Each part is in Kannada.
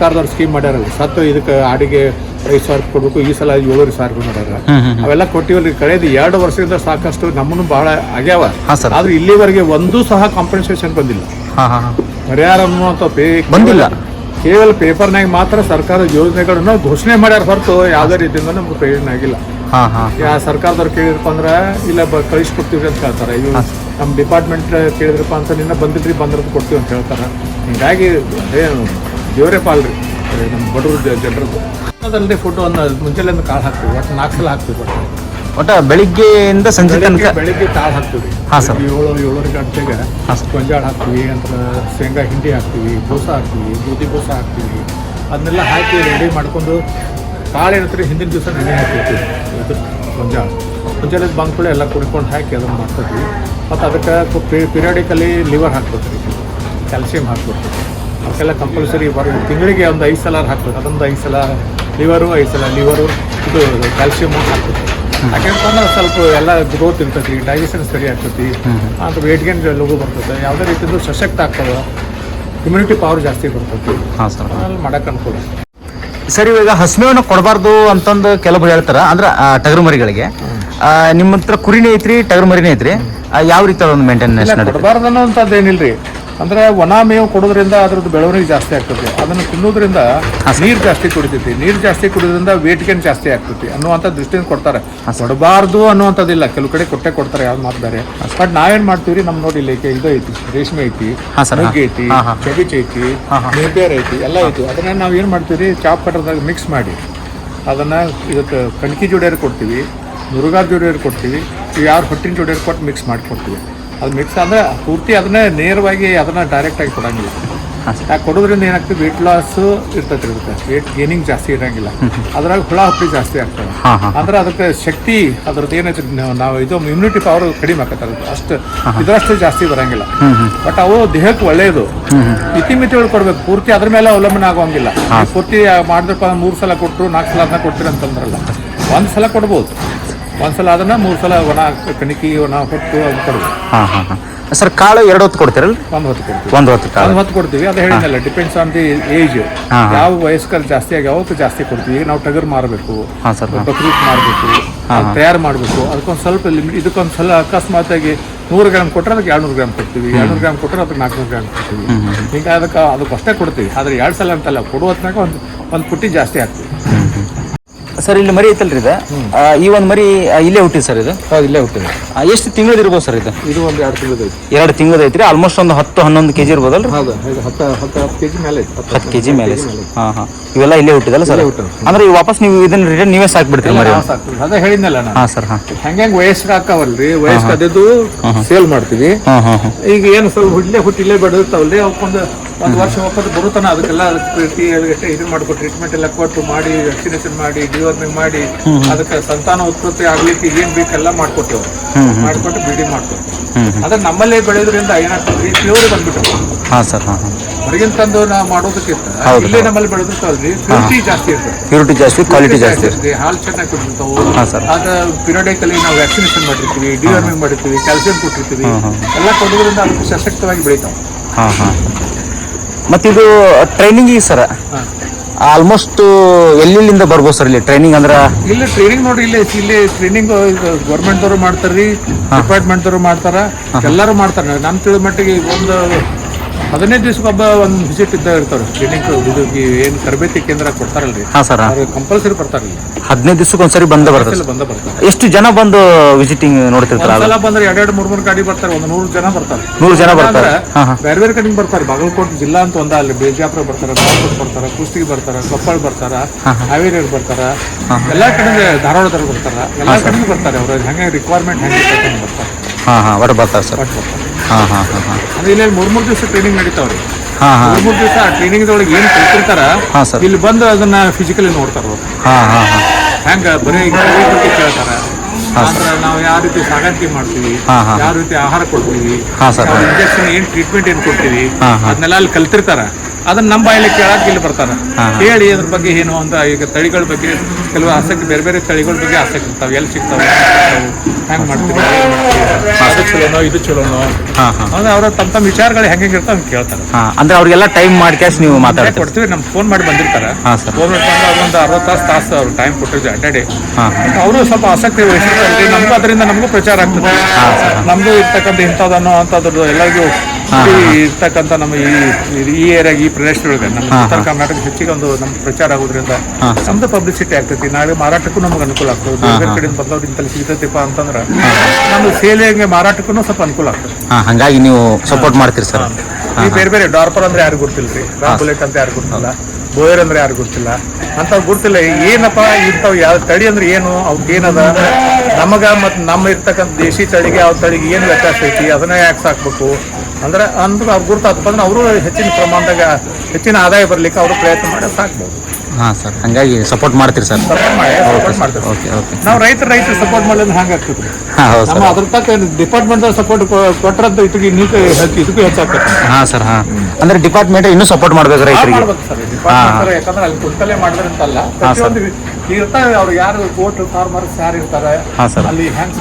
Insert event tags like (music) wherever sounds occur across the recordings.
ಸರ್ಕಾರದವ್ರು ಸ್ಕೀಮ್ ಮಾಡ್ಯಾರ ಸತ್ತು ಇದಕ್ಕೆ ಆಡಿಗೆ ಐದು ಸಾವಿರ ಕೊಡ್ಬೇಕು ಈ ಸಲ ಏಳುವರೆ ಸಾವಿರ ಮಾಡ್ಯಾರ. ಅವೆಲ್ಲ ಕೊಟ್ಟಿವಲ್ರಿ ಕಳೆದ ಎರಡು ವರ್ಷದಿಂದ ಸಾಕಷ್ಟು ನಮ್ಮನ್ನು ಬಹಳ ಆಗ್ಯಾವ. ಆದ್ರೆ ಇಲ್ಲಿವರೆಗೆ ಒಂದೂ ಸಹ ಕಾಂಪನ್ಸೇಷನ್ ಬಂದಿಲ್ಲ. ಪರಿಹಾರ ಅನ್ನುವಂಥ ಪೇ ಬಂದಿಲ್ಲ. ಕೇವಲ ಪೇಪರ್ನಾಗ ಮಾತ್ರ ಸರ್ಕಾರದ ಯೋಜನೆಗಳನ್ನ ಘೋಷಣೆ ಮಾಡ್ಯಾರ ಹೊರತು ಯಾವುದೇ ರೀತಿಯಿಂದ ನಮ್ಗೆ ಪ್ರಯೋಜನ ಆಗಿಲ್ಲ. ಯಾ ಸರ್ಕಾರದವ್ರು ಕೇಳಿದ್ರಪ್ಪ ಅಂದ್ರೆ ಇಲ್ಲ ಕಳಿಸ್ಕೊಡ್ತೀವಿ ಅಂತ ಹೇಳ್ತಾರೆ. ಇವು ನಮ್ಮ ಡಿಪಾರ್ಟ್ಮೆಂಟ್ ಕೇಳಿದ್ರಪ್ಪ ಅಂತ ನಿನ್ನ ಬಂದಿದ್ರಿ ಬಂದ್ರದ್ದು ಕೊಡ್ತೀವಿ ಅಂತ ಹೇಳ್ತಾರೆ. ಹಿಂಗಾಗಿ ಏನು ದೇವರೇ ಪಾಲ್ರಿ. ನಮ್ಮ ಬಡವರು ಜನರದ್ದು. ಅದಲ್ಲದೆ ಫೋಟೋವನ್ನು ಮುಂಚೆಲಿಂದ ಕಾಳು ಹಾಕ್ತೀವಿ. ಒಟ್ಟು ನಾಲ್ಕು ಸಲ ಹಾಕ್ತೀವಿ ಒಟ್ಟು ಒಟ್ಟ ಬೆಳಿಗ್ಗೆಯಿಂದ ಸಂಜೆ ತನಕ? ಬೆಳಿಗ್ಗೆ ಕಾಳು ಹಾಕ್ತೀವಿ. ಹಾಂ ಸರ್. ಏಳು ಏಳುವರೆ ಗಂಟೆಗೆ. ಗೊಂಜಾಳ ಹಾಕ್ತೀವಿ ಅಂತ ಶೇಂಗಾ ಹಿಂಡಿ ಹಾಕ್ತೀವಿ ದೋಸ ಹಾಕ್ತೀವಿ ಗೋಧಿ ಬೋಸ ಹಾಕ್ತೀವಿ. ಅದನ್ನೆಲ್ಲ ಹಾಕಿ ರೆಡಿ ಮಾಡ್ಕೊಂಡು ಕಾಳು ಏನಂತಾರೆ? ಹಿಂದಿನ ದಿವಸ ನೆನೆ ಹಾಕಿರ್ತೀವಿ. ಇದು ಗೊಂಜಾಳ. ಗೊಂಜಾಳದ ಬಂದ್ಕೊಳ್ಳಿ ಎಲ್ಲ ಕುಡ್ಕೊಂಡು ಹಾಕಿ ಅದನ್ನು ಮಾಡ್ತೀವಿ ಮತ್ತು ಅದಕ್ಕೆ ಪಿರಿಯಾಡಿಕಲಿ ಲಿವರ್ ಹಾಕ್ಬೇಕು ಕ್ಯಾಲ್ಸಿಯಂ ಹಾಕ್ಬೇಕು ಅದಕ್ಕೆಲ್ಲ ಕಂಪಲ್ಸರಿ ಬರ ತಿಂಗಳಿಗೆ ಒಂದು ಐದು ಸಲ ಹಾಕ್ಬೇಕು. ಅದೊಂದು ಐದು ಸಲ ಲಿವರು ಐದು ಸಲ ಲಿವರು ಇದು ಕ್ಯಾಲ್ಸಿಯಮ್ ಹಾಕ್ಬೇಕು. ಯಾಕೆಂತಂದ್ರೆ ಸ್ವಲ್ಪ ಎಲ್ಲ ಗ್ರೋತ್ ಇರ್ತೈತಿ ಡೈಜೆಷನ್ ಸರಿ ಆಗ್ತೈತಿ ಅಂತ ವೇಟ್ ಗೇನ್ ಲಘು ಬರ್ತದೆ. ಯಾವುದೇ ರೀತಿಯಿಂದ ಸಶಕ್ತ ಆಗ್ತದೆ ಇಮ್ಯುನಿಟಿ ಪವರ್ ಜಾಸ್ತಿ ಬರ್ತೈತಿ ಹಾಂ ಸರ್. ಸರಿ ಮಾಡಕ್ಕೆ ಅನುಕೂಲ. ಸರ್ ಇವಾಗ ಹಸಿಮೆವನ್ನು ಕೊಡಬಾರ್ದು ಅಂತಂದು ಕೆಲವರು ಹೇಳ್ತಾರ. ಅಂದ್ರೆ ಟಗರು ಮರಿಗಳಿಗೆ ನಿಮ್ಮ ಹತ್ರ ಕುರಿನೇ ಐತ್ರಿ ಟಗರು ಮರಿನೇ ಐತ್ರಿ ಯಾವ ರೀತಿ ಅದೊಂದು ಮೇಂಟೆನೆನ್ಸ್ ಕೊಡಬಾರ್ದು ಅನ್ನೋಂಥದ್ದು ಏನಿಲ್ರಿ ಅಂದ್ರೆ ಒಣ ಮೇವು ಕೊಡೋದ್ರಿಂದ ಅದ್ರದ್ದು ಬೆಳವಣಿಗೆ ಜಾಸ್ತಿ ಆಗ್ತದೆ. ಅದನ್ನು ತಿನ್ನೋದ್ರಿಂದ ನೀರು ಜಾಸ್ತಿ ಕುಡಿತೈತಿ. ನೀರು ಜಾಸ್ತಿ ಕುಡಿಯೋದ್ರಿಂದ ವೇಟ್ ಗೇನ್ ಜಾಸ್ತಿ ಆಗ್ತೈತಿ ಅನ್ನುವಂಥ ದೃಷ್ಟಿಯಿಂದ ಕೊಡ್ತಾರೆ. ಕೊಡಬಾರ್ದು ಅನ್ನುವಂಥದ್ದಿಲ್ಲ. ಕೆಲವು ಕಡೆ ಕೊಟ್ಟೆ ಕೊಡ್ತಾರೆ ಯಾವ್ದು ಮಾತಾರೆ ಬಟ್ ನಾವೇನ್ ಮಾಡ್ತೀವಿ ನಮ್ ನೋಡಿ ಇಲ್ಲಿ ಇದು ಐತಿ ರೇಷ್ಮೆ ಐತಿ. ನುಗ್ಗೆ ಐತಿ. ಕೆಬಿಚ್ ಐತಿ. ನೇಪಿಯರ್ ಐತಿ ಎಲ್ಲ ಐತಿ. ಅದನ್ನ ನಾವ್ ಏನ್ ಮಾಡ್ತೀವಿ ಚಾಪ್ ಕಟ್ಟರ್ದಾಗ ಮಿಕ್ಸ್ ಮಾಡಿ. ಅದನ್ನ ಇದಕ್ಕೆ ಕಣ್ಕಿ ಜೋಡಿಯರ್ ಕೊಡ್ತೀವಿ ಮುರುಗಾರ್ ಜೋಡಿಯರ್ ಕೊಡ್ತೀವಿ ಯಾರು ಹೊಟ್ಟಿನ ಜೋಡಿಯರ್ ಕೊಟ್ಟು ಮಿಕ್ಸ್ ಮಾಡಿ ಕೊಡ್ತೀವಿ ಅದು ಮಿಕ್ಸ್ ಅಂದ್ರೆ ಪೂರ್ತಿ ಅದನ್ನ ನೇರವಾಗಿ ಅದನ್ನ ಡೈರೆಕ್ಟ್ ಆಗಿ ಕೊಡಂಗಿಲ್ಲ. ಯಾಕೆ ಕೊಡೋದ್ರಿಂದ ಏನಾಗ್ತದೆ ವೇಟ್ ಲಾಸ್ ಇರ್ತೈತಿ ಇರುತ್ತೆ. ವೇಟ್ ಗೇನಿಂಗ್ ಜಾಸ್ತಿ ಇರಂಗಿಲ್ಲ. (laughs) ಅದ್ರಾಗ ಹುಳ ಹಪ್ಪಿ ಜಾಸ್ತಿ ಆಗ್ತದೆ. ಅಂದ್ರೆ ಅದಕ್ಕೆ ಶಕ್ತಿ ಅದ್ರದ್ದು ಏನೈತಿ ನಾವು- ಇದು ಇಮ್ಯುನಿಟಿ ಪವರ್ ಕಡಿಮೆ ಆಗತ್ತೆ ಅಷ್ಟು ಇದರಷ್ಟು ಜಾಸ್ತಿ ಬರಂಗಿಲ್ಲ. ಬಟ್ ಅವು ದೇಹಕ್ಕೆ ಒಳ್ಳೆಯದು ಇತಿಮಿತಿ ಒಳಗೆ ಕೊಡ್ಬೇಕು. ಪೂರ್ತಿ ಅದ್ರ ಮೇಲೆ ಅವಲಂಬನೆ ಆಗೋಂಗಿಲ್ಲ ಪೂರ್ತಿ ಮಾಡಿದ್ರಪ್ಪ ಮೂರು ಸಲ ಕೊಟ್ಟರು ನಾಲ್ಕು ಸಲ ಅದನ್ನ ಕೊಡ್ತೀರಿ ಅಂತಂದ್ರಲ್ಲ. ಒಂದ್ ಸಲ ಕೊಡ್ಬೋದು. ಒಂದ್ ಸಲ ಅದನ್ನ ಮೂರು ಸಲ ಒಣ ಕಣಿಕಿ ಒಣ ಹೊಟ್ಟು ಅದು ಕೊಡ್ಬೇಕು. ಹಾ ಹಾ ಹಾ. ಸರ್ ಕಾಳು ಎರಡು ಹೊತ್ತು ಕೊಡ್ತೀರಲ್ಲ ಒಂದ್ ಹೊತ್ತು ಕೊಡ್ತೀವಿ. ಒಂದು ಹೊತ್ತು ಕಾಳು. ಒಂದ್ ಹೊತ್ತು ಕೊಡ್ತೀವಿ. ಅದು ಹೇಳಿದ್ನಲ್ಲ ಡಿಪೆಂಡ್ಸ್ ಆನ್ ದಿ ಏಜ್. ಯಾವ ವಯಸ್ಕರು ಜಾಸ್ತಿ ಆಗಿ ಅವತ್ತು ಜಾಸ್ತಿ ಕೊಡ್ತೀವಿ. ಈಗ ನಾವು ಟಗರ್ ಮಾರಬೇಕು ಹಾ ಸರ್ ಹಾ. ಬಕ್ರೀದ್ ಮಾಡಬೇಕು ತಯಾರು ಮಾಡಬೇಕು. ಅದಕ್ಕೊಂದು ಸ್ವಲ್ಪ ಲಿಮಿಟ್ ಇದಕ್ಕೊಂದು ಸಲ ಅಕಸ್ಮಾತ್ ಆಗಿ ನೂರು ಗ್ರಾಮ್ ಕೊಟ್ಟರೆ ಅದಕ್ಕೆ ಎರಡ್ನೂರು ಗ್ರಾಮ್ ಕೊಡ್ತೀವಿ. ಎರಡ್ನೂರು ಗ್ರಾಮ್ ಕೊಟ್ಟರೆ ಅದಕ್ಕೆ ನಾಲ್ಕುನೂರು ಗ್ರಾಮ್ ಕೊಡ್ತೀವಿ. ಈಗ ಅದಕ್ಕೆ ಅದಕ್ಕೆ ಅಷ್ಟೇ ಕೊಡ್ತೀವಿ. ಆದ್ರೆ ಎರಡು ಸಲ ಅಂತಲ್ಲ ಕೊಡುವ ಹೊತ್ನಾಗ ಒಂದು ಒಂದು ಪುಟ್ಟಿ ಜಾಸ್ತಿ ಆಗ್ತೀವಿ ಸರ್ ಇಲ್ಲಿ ಮರಿ ಐತಲ್ರಿ ಇದು? ಆ, ಈ ಒಂದು ಮರಿ ಆ, ಇಲ್ಲೇ ಹುಟ್ಟಿದೆ ಸರ್ ಇದು? ಹೌದು ಇಲ್ಲೇ ಹುಟ್ಟಿದೆ. ಆ, ಎಷ್ಟು ತಿಂಗಳದ ಇರ್ಬೋದು ಸರ್ ಇದು? ಇದು ಒಂದು ಎರಡು ತಿಂಗಳು ಐತಿ. ಎರಡು ತಿಂಗಳದ ಐತ್ರಿ ಆಲ್ಮೋಸ್ಟ್ ಒಂದು ಹತ್ತು ಹನ್ನೊಂದು ಕೆಜಿ ಇರ್ಬೋದಲ್ರಿ? ಹೌದು ಇದು ಹತ್ತು ಹತ್ತು ಹತ್ತು ಕೆ ಜಿ ಮೇಲೆ ಐತಿ ಹತ್ತು ಹತ್ತು ಕೆಜಿ ಮೇಲೆ ಹಾ ಹಾ. ಇವೆಲ್ಲ ಇಲ್ಲೇ ಹುಟ್ಟಿದಲ್ಲ ಸರ್. ಅಂದ್ರೆ ಈ ವಾಪಸ್ ನೀವು ಇದನ್ನ ರಿಟರ್ನ್ ನೀವೇ ಸಾಕ್ಬಿಡ್ತೀರಿ ಮರಿ? ನಾವು ಸಾಕ್ತೀವಿ. ಅದೇ ಹೇಳಿದ್ನಲ್ಲ ನಾನು. ಹಾ ಸರ್ ಹಾ. ಹೆಂಗೆ ವಯಸ್ಸಿಗೆ ಹಾಕಾವಲ್ರಿ? ವಯಸ್ಸಿಗೆ ಅದೇದು ಸೇಲ್ ಮಾಡ್ತೀವಿ. ಹಾ ಹಾ ಹಾ. ಈಗ ಏನು ಸ್ವಲ್ಪ ಹುಡ್ಲೆ ಹುಟ್ಟಿಲ್ಲೇ ಬೆಳೆದಿರ್ತಾವಲ್ರಿ? ಅವಕ್ಕೊಂದು ಒಂದು ವರ್ಷ ಒಪ್ಪತ್ತು ಬರುತ್ತಾನ ಅದಕ್ಕೆಲ್ಲ ಅದಕ್ಕೆ ಇದು ಮಾಡ್ಕೊ ಟ್ರೀಟ್ಮೆಂಟ್ ಎಲ್ಲ ಕೊಟ್ಟು ಮಾಡಿ ವ್ಯಾಕ್ಸಿನೇಷನ್ ಮಾಡಿ ಡಿವರ್ಮಿಂಗ್ ಮಾಡಿ ಅದಕ್ಕೆ ಸಂತಾನ ಉತ್ಪತ್ತಿ ಆಗ್ಲಿಕ್ಕೆ ಏನ್ ಬೇಕೆಲ್ಲ ಮಾಡ್ಕೊಟ್ಟೇವೆ. ಮಾಡ್ಕೊಟ್ಟು ಬಿಡಿ ಮಾಡ್ಕೊಟ್ಟು ಅದ ಅದ್ರ ನಮ್ಮಲ್ಲೇ ಬೆಳೆಯೋದ್ರಿಂದ ಏನಾಗ್ತದೆ? ಪ್ಯೂರ್ ಬಂದ್ಬಿಟ್ಟು. ಹಾ ಸರ್ ಹಾ ಹೊರಗಿನ ತಂದು ನಾವು ಮಾಡೋದಕ್ಕಿಂತ ಇಲ್ಲೇ ನಮ್ಮಲ್ಲಿ ಬೆಳೆದಿರ್ತಾವಲ್ರಿ ಪ್ಯೂರಿಟಿ ಜಾಸ್ತಿ ಇರ್ತದೆ. ಪ್ಯೂರಿಟಿ ಜಾಸ್ತಿ ಕ್ವಾಲಿಟಿ ಜಾಸ್ತಿ ಇರ್ತದೆ. ಹಾಲು ಚೆನ್ನಾಗಿ ಕೊಟ್ಟಿರ್ತಾವೆ ಹಾ ಸರ್. ಅದ ಪಿರಿಯಡಿಕಲಿ ನಾವು ವ್ಯಾಕ್ಸಿನೇಷನ್ ಮಾಡಿರ್ತೀವಿ ಡಿವರ್ಮಿಂಗ್ ಮಾಡಿರ್ತೀವಿ ಕ್ಯಾಲ್ಸಿಯಂ ಕೊಟ್ಟಿರ್ತೀವಿ. ಎಲ್ಲ ಕೊಡೋದ್ರಿಂದ ಅದಕ್ಕೆ ಸಶಕ್ತವಾಗಿ ಬೆಳಿತಾವೆ. ಹಾ ಹಾ. ಮತ್ತಿದು ಟ್ರೈನಿಂಗ್ ಸರ್. ಆಲ್ಮೋಸ್ಟ್ ಎಲ್ಲಿಂದ ಬರ್ಬೋದು ಸರ್ ಇಲ್ಲಿ? ಟ್ರೈನಿಂಗ್ ಅಂದ್ರೆ ಇಲ್ಲಿ ಟ್ರೈನಿಂಗ್ ನೋಡ್ರಿ ಇಲ್ಲಿ ಇಲ್ಲಿ ಟ್ರೈನಿಂಗ್ ಗೌರ್ಮೆಂಟ್ ಅವರು ಮಾಡ್ತಾರ್ರಿ ಡಿಪಾರ್ಟ್ಮೆಂಟ್ ಅವರು ಮಾಡ್ತಾರ ಎಲ್ಲಾರು ಮಾಡ್ತಾರ. ನಮ್ ತಿಳಿದ ಮಟ್ಟಿಗೆ ಒಂದು ಹದಿನೈದು ದಿವಸಕ್ಕೊಬ್ಬ ಒಂದು ವಿಸಿಟ್ ಇದ್ದ ಇರ್ತಾರೆ ಕ್ಲಿನಿಕ್ ಇದು ಏನು ತರಬೇತಿ ಕೇಂದ್ರ ಕೊಡ್ತಾರಲ್ರಿ? ಹಾ ಸರ್ ಅವ್ರು ಕಂಪಲ್ಸರಿ ಬರ್ತಾರಲ್ಲ. ಹದಿನೈದು ದಿವಸಕ್ಕೆ ಒಂದ್ಸರಿ ಬಂದ ಬರ್ತದೆ ಬಂದ ಬರ್ತಾರೆ. ಎಷ್ಟು ಜನ ಬಂದು ವಿಸಿಟಿಂಗ್ ನೋಡ್ತಿರ್ತಾರ ಎಲ್ಲ ಬಂದ್ರೆ ಎರಡೆರಡು ಮೂರ್ ಮೂರು ಗಾಡಿ ಬರ್ತಾರೆ ಒಂದು ನೂರು ಜನ ಬರ್ತಾರೆ. ನೂರು ಜನ ಬರ್ತಾರೆ. ಅಂದ್ರೆ ಹಾ ಹಾ. ಬೇರೆ ಬೇರೆ ಕಡೆ ಬರ್ತಾರೆ. ಬಾಗಲಕೋಟೆ ಜಿಲ್ಲಾ ಅಂತ ಒಂದ ಅಲ್ಲಿ ಬೇಜಾಪುರ ಬರ್ತಾರೆ ಬಾಗಲಕೋಟೆ ಬರ್ತಾರೆ ಕುಸ್ತಿ ಬರ್ತಾರೆ ಕೊಪ್ಪಳ ಬರ್ತಾರ ಹಾವೇರಿ ಬರ್ತಾರ. ಎಲ್ಲಾ ಕಡೆ ಧಾರವಾಡದವ್ರು ಬರ್ತಾರ. ಎಲ್ಲಾ ಕಡೆ ಬರ್ತಾರೆ ಅವ್ರ. ಹೆಂಗೆ ರಿಕ್ವೈರ್ಮೆಂಟ್ ಹೆಂಗೆ ಬರ್ತಾರೆ. ಹಾ ಹಾ. ಬರ ಬರ್ತಾರೆ ಸರ್. ಬರ್ತಾರೆ. ಹಾ ಹಾ ಹಾ ಹಾ. ಅಂದ್ರೆ ಇಲ್ಲಿ ಮೂರ್ ಮೂರ್ ದಿವಸ ಟ್ರೈನಿಂಗ್ ನಡೀತಾವ್ರಿ. ಹಾ ಹಾ. ಮೂರ್ ಮೂರ್ ದಿವಸ ಟ್ರೈನಿಂಗ್ ಒಳಗೆ ಏನ್ ಕಲ್ತಿರ್ತಾರ ಹಾ ಸರ್. ಇಲ್ಲಿ ಬಂದು ಅದನ್ನ ಫಿಸಿಕಲಿ ನೋಡ್ತಾರ ಅವ್ರು. ಹಾ ಹಾ ಹಾ. ಹೆಂಗ ಬರೀ ಬಗ್ಗೆ ಕೇಳ್ತಾರ? ಅಂದ್ರೆ ನಾವು ಯಾವ ರೀತಿ ಸಾಗಾಣಿಕೆ ಮಾಡ್ತೀವಿ ಹಾ, ಹಾ. ಯಾವ ರೀತಿ ಆಹಾರ ಕೊಡ್ತೀವಿ ಹಾ, ಸರ್. ಇಂಜೆಕ್ಷನ್ ಏನ್ ಟ್ರೀಟ್ಮೆಂಟ್ ಏನ್ ಕೊಡ್ತೀವಿ. ಅದನ್ನೆಲ್ಲ ಅಲ್ಲಿ ಕಲ್ತಿರ್ತಾರ. ಅದನ್ನ ನಮ್ಮ ಬಾಯಲ್ಲಿ ಕೇಳಕ್ಕೆ ಇಲ್ಲಿ ಬರ್ತಾರೆ. ಹೇಳಿ ಅದ್ರ ಬಗ್ಗೆ ಏನು ಅಂತ ಈಗ ತಳಿಗಳ ಬಗ್ಗೆ ಕೆಲವು ಆಸಕ್ತಿ ಬೇರೆ ಬೇರೆ ತಳಿಗಳ ಬಗ್ಗೆ ಆಸಕ್ತಿ ಇರ್ತಾವೆ. ಎಲ್ಲಿ ಸಿಗ್ತಾವೆ? ಹೆಂಗೆ ಮಾಡ್ತೀವಿ ಅದು ಚಲೋನೋ ಇದು ಚಲೋನೋ? ಅಂದ್ರೆ ಅವ್ರ ತಮ್ಮ ತಮ್ಮ ವಿಚಾರಗಳು ಹೆಂಗೆ ಇರ್ತಾವೆ ಹಂಗೆ ಕೇಳ್ತಾರೆ. ಅಂದ್ರೆ ಅವ್ರಿಗೆಲ್ಲ ಟೈಮ್ ಮಾಡ್ಕ್ಯಾಸ್ ನೀವು ಮಾತಾಡ್ತೀವಿ ಕೊಡ್ತೀವಿ ನಮ್ಗೆ ಫೋನ್ ಮಾಡಿ ಬಂದಿರ್ತಾರೆ. ಫೋನ್ ಮಾಡ್ಕೊಂಡು ಅದೊಂದು ಅರವತ್ತು ತಾಸು ತಾಸು ಅವ್ರು ಟೈಮ್ ಕೊಟ್ಟಿದ್ವಿ ಅಡ್ಡಾಡಿ ಅವರು ಸ್ವಲ್ಪ ಆಸಕ್ತಿ ವಹಿಸಿ ನಮಗೂ ಅದರಿಂದ ನಮಗೂ ಪ್ರಚಾರ ಆಗ್ತದೆ. ನಮಗೂ ಇರ್ತಕ್ಕಂಥ ಇಂಥದನ್ನೋ ಅಂಥದ್ದು ಎಲ್ಲರಿಗೂ ಇರ್ತಕ್ಕಂಥ ನಮ್ಮ ಈ ಈ ಏರಿಯಾಗ ಈ ಪ್ರದೇಶದೊಳಗೆ ನಮ್ಮ ಉತ್ತರ. ಕರ್ನಾಟಕ ಹೆಚ್ಚಿಗೆ ಒಂದು ನಮ್ಮ ಪ್ರಚಾರ ಆಗೋದ್ರಿಂದ. ನಮ್ದು ಪಬ್ಲಿಸಿಟಿ ಆಗ್ತೈತಿ. ನಾಳೆ ಮಾರಾಟಕ್ಕೂ ನಮ್ಗೆ ಅನುಕೂಲ ಆಗ್ತದೆ. ಬೇರೆ. ಕಡೆಯಿಂದ ಬಂದವ್ರು ಇಂತಲ್ಲಿ ಸಿಗ್ತೈತಿಪ್ಪ ಅಂತಂದ್ರೆ ನಮ್ಮ ಸೇಲೆಗೆ ಮಾರಾಟಕ್ಕೂ ಸ್ವಲ್ಪ ಅನುಕೂಲ ಆಗ್ತದೆ. ಹಂಗಾಗಿ ನೀವು ಸಪೋರ್ಟ್ ಮಾಡ್ತೀರಿ ಸರ್. ಈ ಬೇರೆ ಬೇರೆ ಡಾರ್ಪರ್ ಅಂದ್ರೆ ಯಾರು ಗೊತ್ತಿಲ್ರಿ? ರೀ ರಾಮ್ ಬುಲೆಟ್ ಅಂತ ಯಾರು ಗೊತ್ತಿಲ್ಲ. ಬೋಯರ್ ಅಂದ್ರೆ ಯಾರು ಗೊತ್ತಿಲ್ಲ. ಅಂತ ಗೊತ್ತಿಲ್ಲ. ಏನಪ್ಪ ಇಂಥವು ಯಾವ ತಡಿ ಅಂದ್ರೆ ಏನು? ಅವ್ಕೆ ಏನದ? ನಮಗ ಮತ್ತು ನಮ್ಮ ಇರ್ತಕ್ಕಂಥ ದೇಶಿ ತಳಿಗೆ ಅವ್ರ ತಳಿಗೆ ಏನು ವ್ಯತ್ಯಾಸ ಐತಿ ಅದನ್ನ ಯಾಕೆ ಸಾಕ್ಬೇಕು? ಅಂದ್ರೆ ಅಂದ್ರೆ ಅವ್ರು ಗುರುತಾತಪ್ಪ ಅಂದ್ರೆ ಅವರು ಹೆಚ್ಚಿನ ಪ್ರಮಾಣದಾಗ ಹೆಚ್ಚಿನ ಆದಾಯ ಬರ್ಲಿಕ್ಕೆ ಅವರು ಪ್ರಯತ್ನ ಮಾಡಿ ಸಾಕ್ಬೋದು. ಹಾ ಸರ್ ಹಂಗಾಗಿ ಸಪೋರ್ಟ್ ಮಾಡ್ತೀರಿ ಸರ್. ಓಕೆ ಓಕೆ ನಾವು ರೈತರ ರೈತರು ಸಪೋರ್ಟ್ ಮಾಡಿದ್ರೆ ಹಂಗೆ ಆಗ್ತದೆ. ನಮ್ಮ ಅದ್ರ ತಕ್ಕ ಡಿಪಾರ್ಟ್ಮೆಂಟ್ ಸಪೋರ್ಟ್ ಕೊಟ್ಟರಂತ ಇದಕ್ಕೆ ನೀಟ್ ಇದಕ್ಕೂ ಹೆಚ್ಚಾಗ್ತದೆ ಹಾ ಸರ್ ಹಾ. ಅಂದ್ರೆ ಡಿಪಾರ್ಟ್ಮೆಂಟ್ ಇನ್ನೂ ಸಪೋರ್ಟ್ ಮಾಡ್ಬೇಕು ರೈತರಿಗೆ. ಯಾಕಂದ್ರೆ ಅಲ್ಲಿ ಕುಂತಲೇ ಮಾಡಿದ್ರೆ ಸರ್. ಅವ್ರು ಯಾರು ಕೋಟ್ ಫಾರ್ಮರ್ಸ್ ಯಾರು ಇರ್ತಾರೆ ಹಾ ಸರ್. ಅಲ್ಲಿ ಹೆಂಗ್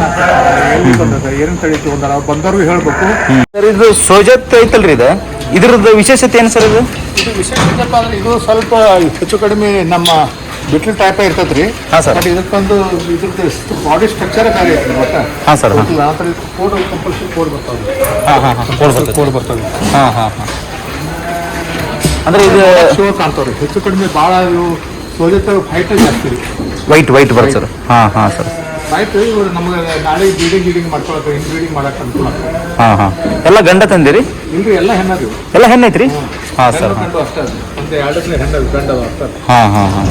ಎಲ್ಲಿ ಬಂದದ ಏನ್ ತಳಿ ತಗೊಂಡಾರ ಅವ್ರು ಬಂದವ್ರಿಗೆ ಹೇಳ್ಬೇಕು. ಸರ್ ಇದು ಸೋಜತ್ ಐತಲ್ರಿ ಇದು? ಇದ್ರದ್ದು ವಿಶೇಷತೆ ಏನು ಸರ್ ಇದು? ಇದು ವಿಶೇಷ ಏನಪ್ಪ ಅಂದ್ರೆ ಇದು ಸ್ವಲ್ಪ ಹೆಚ್ಚು ಕಡಿಮೆ ನಮ್ಮ ಬಿಟ್ಲ್ ಟೈಪ್ ಸರ್. ಬಟ್ ಇದಕ್ಕೊಂದು ಇದ್ರದ್ದು ಬಾಡಿ ಸ್ಟ್ರಕ್ಚರ್ ಬೇರೆ ಇರ್ತದೆ ಒಟ್ಟ ಹಾ ಸರ್ ಹಾ. ನಂತರ ಕೋಡ್ ಕಂಪಲ್ಸರಿ ಕೋಡ್ ಬರ್ತಾವೆ ಹಾ ಹಾ ಹಾ. ಕೋಡ್ ಬರ್ತದೆ. ಕೋಡ್ ಬರ್ತವೆ ಹಾ ಹಾ ಹಾ. ಅಂದ್ರೆ ಇದು ಶೋ ಕಾಣ್ತಾವ್ರಿ. ಹೆಚ್ಚು ಕಡಿಮೆ ಭಾಳ ಇವು ಫೈಟ್ ಜಾಸ್ತಿ ರೀ ವೈಟ್ ವೈಟ್ ಬರುತ್ತೆ ಸರ್ ಹಾ ಹಾ ಸರ್ ಆಯ್ತು ಇವ್ರು ನಮಗೆ ನಾಳೆ ಬೀಡಿಂಗ್ ಗೀಡಿಂಗ್ ಮಾಡ್ಕೊಳಕ್ಕೆ ಹಿಂಗ್ ಬೀಡಿಂಗ್ ಮಾಡಕ್ಕೆ ಅನುಕೂಲ ಆಗ್ತದೆ. ಹಾ ಹಾ. ಎಲ್ಲ ಗಂಡ ತಂದಿರಿ? ಇಲ್ರಿ ಎಲ್ಲ ಹೆಣ್ಣದು ಎಲ್ಲ ಹೆಣ್ಣೈತ್ರಿ ಹಾ. ಸರ್ ಹಾಂ. ಗಂಡು ಅಷ್ಟೇ ಅದು. ಒಂದು ಎರಡನೇ ಹೆಣ್ಣದು ಗಂಡದು ಅಷ್ಟೇ ಹಾ ಹಾ ಹಾ.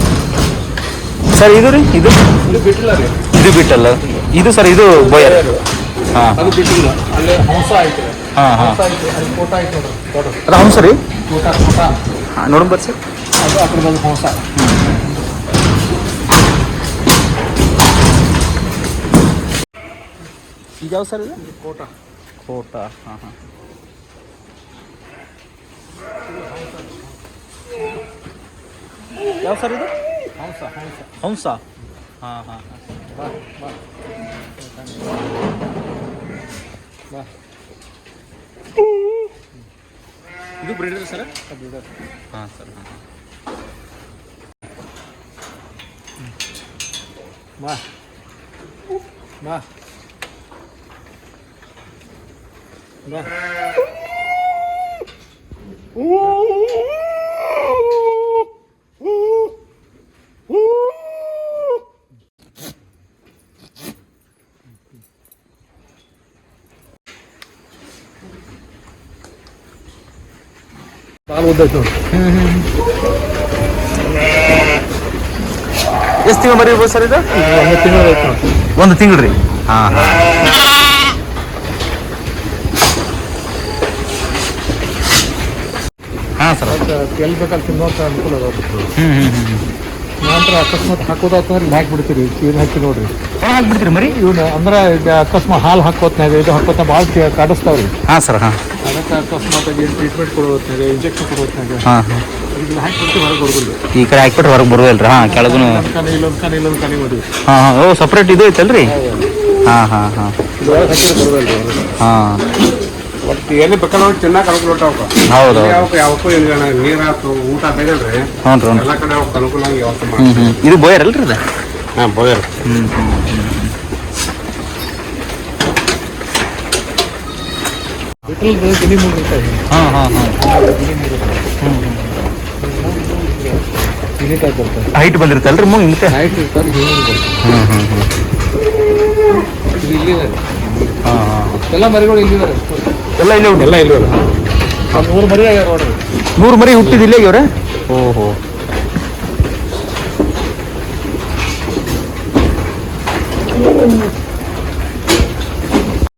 ಸರ್ ಇದು ರೀ? ಇದು? ಇದು ಬಿಟ್ಟಿಲ್ಲ ರೀ. ಇದು ಬಿಟ್ಟಲ್ಲ? ಇದು ಸರ್ ಇದು ಬೋಯರ್ ಹಾಂ. ಅದು ಬಿಟ್ಟಿಲ್ಲ. ಅಲ್ಲಿ ಹಂಸ ಹಾ ಹಾ. ಹಂಸ ಅಲ್ಲಿ ಕೋಟ ನೋಡ್ರಿ ಸರಿ ಕೋಟ ಕೋಟ ಹಾಂ ನೋಡೋಣ ಬರ್ರಿ ಸರ್ ಅದು ಅದ್ರದ್ದು ಹಂಸ ಯಾವ ಸರ್ ಇದು ಕೋಟ ಕೋಟ ಹಾಂ ಹಾಂ ಯಾವ ಸರ್ ಇದು ಹಂಸ ಹಂಸ ಹಂಸ ಹಾಂ ಹಾಂ ಬಾ ಬಾ ಬಾ ಇದು ಬ್ರೀಡರ್ ಸರ್ ಅದು ಇದೆ. ಹಾಂ ಸರ್ ಹಾಂ ಬಾ ಬಾ ಬಾ ಭಾಳ ಉದ್ದೈತೆ ನೋಡಿ ಎಷ್ಟು ತಿಂಗಳು ಬರೀಬೋದು ಸರ್ ಇದು? ಒಂದು ತಿಂಗಳು ಒಂದು ತಿಂಗಳು ರೀ. ಹಾಂ ಹಾಂ. ಹಾಂ ಸರ್. ಎಲ್ಲಿ ಬೇಕಲ್ಲಿ ಅನುಕೂಲ ಹ್ಞೂ ಹ್ಞೂ ಹ್ಞೂ ನಂತರ ಅಕಸ್ಮಾತ್ ಹಾಕೋದಾತಂದ್ರೆ ಇಲ್ಲಿ ಹಾಕಿ ನೋಡ್ರಿ. ಹಾಕ್ಬಿಡ್ತೀರಿ ಮರಿ. ಇವನು ಅಂದ್ರೆ ಈಗ ಅಕಸ್ಮಾತ್ ಹಾಲು ಹಾಕೋತ್ನಾಗ ಇದು ಹಾಕೋತ ಭಾಳ ಕಾಡಿಸ್ತಾವ್ರಿ. ಹಾಂ ಸರ್ ಹಾಂ. ಅದಕ್ಕೆ ಅಕಸ್ಮಾತ್ ಏನು ಟ್ರೀಟ್ಮೆಂಟ್ ಕೊಡೋತ್ನಾಗ ಇಂಜೆಕ್ಷನ್ ಕೊಡೋತ್ನಾಗ ಹಾಂ ಹಾಂ. ಈ ಕಡೆ ಹೊರಗೆ ಹಾಂ ಕೆಳಗೂ ಓ ಸಪ್ರೇಟ್ ಇದು ಐತಲ್ರಿ? ಹಾಂ ಹಾಂ ಹಾಂ. ಹಾಂ. ಎಲ್ಲಿ ಬೇಕಾದ್ರೆ ಚೆನ್ನಾಗಿ ಅನುಕೂಲ ಅವಕ್ಕೆ ಹೌದು ಹೌದು ಯಾವಕ್ಕೆ ಇಲ್ಲಿ ನೀರು ಆಯ್ತು ಊಟ ತೆಗೆದ್ರಿ ಹ್ಞೂ ರೀ ಹ್ಞೂ ಎಲ್ಲ ಕಡೆ ಅವಕ್ಕೆ ಅನುಕೂಲ ಆಗಿ ಯಾವತ್ತು ಹ್ಞೂ. ಹ್ಞೂ ಇದು ಬೋಯರ್ ಅಲ್ರಿ ಇದು? ಹಾಂ ಬೋಯರ್ ಹ್ಞೂ ಗಿನಿ ಮೂರು ಹಾಂ ಹಾಂ ಹಾಂ ಗಿನಿ ಬರ್ತದೆ ಹೈಟ್ ಬಂದಿರ್ತಲ್ರಿ ಮೂ ಹಿಂಗೆ ಹೈಟ್ ಇರ್ತಾರೆ ಗಿನಿ ಮೂರು ಬರ್ತದೆ ಹ್ಞೂ ಹ್ಞೂ ಹ್ಞೂ. ಇದು ಹಾಂ ಹಾಂ ಎಲ್ಲ ಮರಿಗಳು ಇಲ್ಲಿದ್ದಾರೆ ಎಲ್ಲ ಇಲ್ಲೇ ಉಂಟು? ಎಲ್ಲ ಇಲ್ಲೇ ಮೂರು ಮರಿ ನೂರು ಮರಿ ಹುಟ್ಟಿದ ಇಲ್ಲೇ ಇವ್ರೆ ಓಹೋ.